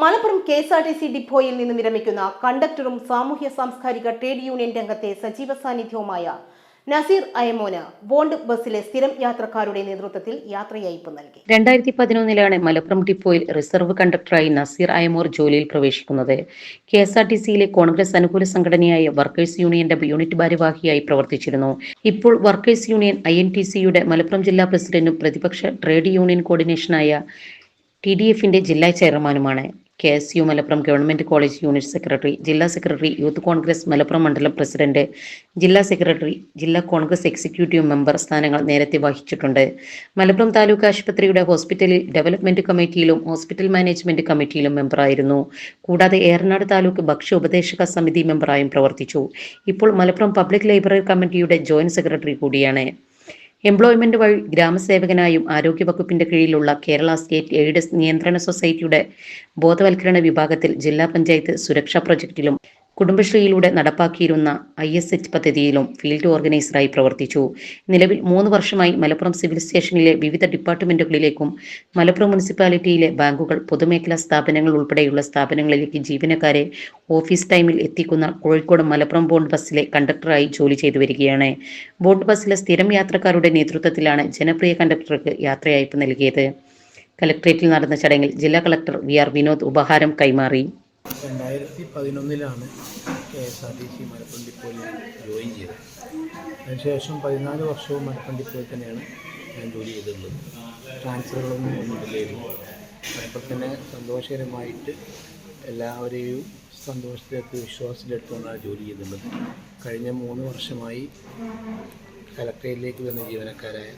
Malappuram K S R T C ഡിപ്പോയിൽ നിന്ന് വിരമിക്കുന്ന കണ്ടക്ടറും സാമൂഹ്യ സാംസ്കാരിക ട്രേഡ് യൂണിയൻ രംഗത്തെ സജീവ സാന്നിധ്യവുമായ നസീർ അയമോന് ബോണ്ട് ബസ്സിലെ സ്ഥിരം യാത്രക്കാരുടെ നേതൃത്വത്തിൽ യാത്രയയപ്പ് നൽകി. രണ്ടായിരത്തി പതിനൊന്നിലാണ് മലപ്പുറം ഡിപ്പോയിൽ റിസർവ് കണ്ടക്ടറായി നസീർ അയമോർ ജോലിയിൽ പ്രവേശിക്കുന്നത്. കെ എസ് ആർ ടി സിയിലെ കോൺഗ്രസ് അനുകൂല സംഘടനയായ വർക്കേഴ്സ് യൂണിയന്റെ യൂണിറ്റ് ഭാരവാഹിയായി പ്രവർത്തിച്ചിരുന്നു. ഇപ്പോൾ workers union I N T സിയുടെ മലപ്പുറം ജില്ലാ പ്രസിഡന്റും പ്രതിപക്ഷ ട്രേഡ് യൂണിയൻ കോർഡിനേഷനായ ടി ഡി എഫിന്റെ ജില്ലാ ചെയർമാനുമാണ്. K S U Malappuram government college unit secretary ജില്ലാ സെക്രട്ടറി യൂത്ത് കോൺഗ്രസ് മലപ്പുറം മണ്ഡലം പ്രസിഡന്റ് ജില്ലാ സെക്രട്ടറി ജില്ലാ കോൺഗ്രസ് എക്സിക്യൂട്ടീവ് മെമ്പർ സ്ഥാനങ്ങൾ നേരത്തെ വഹിച്ചിട്ടുണ്ട്. മലപ്പുറം താലൂക്ക് ആശുപത്രിയുടെ ഹോസ്പിറ്റലിൽ ഡെവലപ്മെന്റ് കമ്മിറ്റിയിലും ഹോസ്പിറ്റൽ മാനേജ്മെന്റ് കമ്മിറ്റിയിലും മെമ്പറായിരുന്നു. കൂടാതെ ഏറനാട് താലൂക്ക് ഭക്ഷ്യ ഉപദേശക സമിതി മെമ്പറായും പ്രവർത്തിച്ചു. ഇപ്പോൾ മലപ്പുറം പബ്ലിക് ലൈബ്രറി കമ്മിറ്റിയുടെ ജോയിന്റ് സെക്രട്ടറി കൂടിയാണ്. എംപ്ലോയ്മെന്റ് വഴി ഗ്രാമസേവകനായും ആരോഗ്യവകുപ്പിന്റെ കീഴിലുള്ള കേരള സ്റ്റേറ്റ് എയ്ഡ്സ് നിയന്ത്രണ സൊസൈറ്റിയുടെ ബോധവൽക്കരണ വിഭാഗത്തിൽ ജില്ലാ പഞ്ചായത്ത് സുരക്ഷാ പ്രൊജക്ടിലും കുടുംബശ്രീയിലൂടെ നടപ്പാക്കിയിരുന്ന ഐ എസ് എച്ച് പദ്ധതിയിലും ഫീൽഡ് ഓർഗനൈസറായി പ്രവർത്തിച്ചു. നിലവിൽ മൂന്ന് വർഷമായി മലപ്പുറം സിവിൽ സ്റ്റേഷനിലെ വിവിധ ഡിപ്പാർട്ട്മെന്റുകളിലേക്കും മലപ്പുറം മുനിസിപ്പാലിറ്റിയിലെ ബാങ്കുകൾ പൊതുമേഖലാ സ്ഥാപനങ്ങൾ ഉൾപ്പെടെയുള്ള സ്ഥാപനങ്ങളിലേക്ക് ജീവനക്കാരെ ഓഫീസ് ടൈമിൽ എത്തിക്കുന്ന കോഴിക്കോട് മലപ്പുറം ബോണ്ട് ബസ്സിലെ കണ്ടക്ടറായി ജോലി ചെയ്തു വരികയാണ്. ബോണ്ട് ബസ്സിലെ സ്ഥിരം യാത്രക്കാരുടെ നേതൃത്വത്തിലാണ് ജനപ്രിയ കണ്ടക്ടർക്ക് യാത്രയയപ്പ് നൽകിയത്. കലക്ട്രേറ്റിൽ നടന്ന ചടങ്ങിൽ ജില്ലാ കളക്ടർ വി ആർ വിനോദ് ഉപഹാരം കൈമാറി. രണ്ടായിരത്തി പതിനൊന്നിലാണ് K S R T C Malappuram ഡിപ്പോയിൽ ജോയിൻ ചെയ്തത്. അതിനുശേഷം പതിനാല് വർഷവും മലപ്പുറം ഡിപ്പോയിൽ തന്നെയാണ് ഞാൻ ജോലി ചെയ്തിട്ടുള്ളത്. ട്രാൻസ്ഫറുകളൊന്നും ഒന്നുമില്ലായിരുന്നു അപ്പോൾ തന്നെ സന്തോഷകരമായിട്ട് എല്ലാവരെയും സന്തോഷത്തിലെത്തി വിശ്വാസത്തിലെടുത്തുകൊണ്ടാണ് ജോലി ചെയ്തിട്ടുള്ളത്. കഴിഞ്ഞ മൂന്ന് വർഷമായി കലക്ടറേറ്റിലേക്ക് വരുന്ന ജീവനക്കാരായ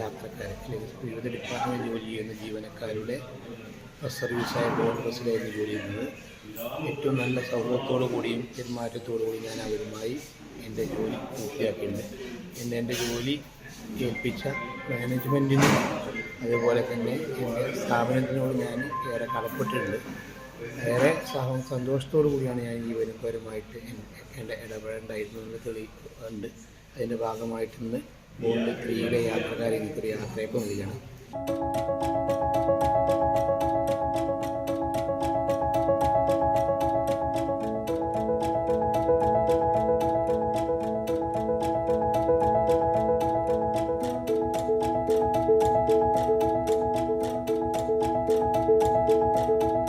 യാത്രക്കാർ അല്ലെങ്കിൽ വിവിധ ഡിപ്പാർട്ട്മെന്റ് ജോലി ചെയ്യുന്ന ജീവനക്കാരുടെ ബസ് സർവീസായ ബോർഡ് ബസ്സിലായിരുന്നു ജോലി ചെയ്യുന്നത് ഏറ്റവും നല്ല സൗഹൃദത്തോടു കൂടിയും പെരുമാറ്റത്തോടു കൂടി ഞാൻ അവരുമായി എന്റെ ജോലി പൂർത്തിയാക്കിയിട്ടുണ്ട്. എന്നെ എന്റെ ജോലി ഏൽപ്പിച്ച മാനേജ്മെന്റിനും അതുപോലെ തന്നെ എന്റെ സ്ഥാപനത്തിനോട് ഞാൻ ഏറെ കടപ്പെട്ടിട്ടുണ്ട്. ഏറെ സഹ സന്തോഷത്തോടു കൂടിയാണ് ഞാൻ ഈ ജീവനക്കാരുമായിട്ട് എന്റെ ഇടപെടേണ്ടായിരുന്നു എന്ന് തെളിയിക്കുന്നുണ്ട്. അതിന്റെ ഭാഗമായിട്ട് ഇന്ന് ബോണ്ട് യാത്രക്കാരെ എനിക്കൊരു യാത്രയപ്പ് നൽകുകയാണ്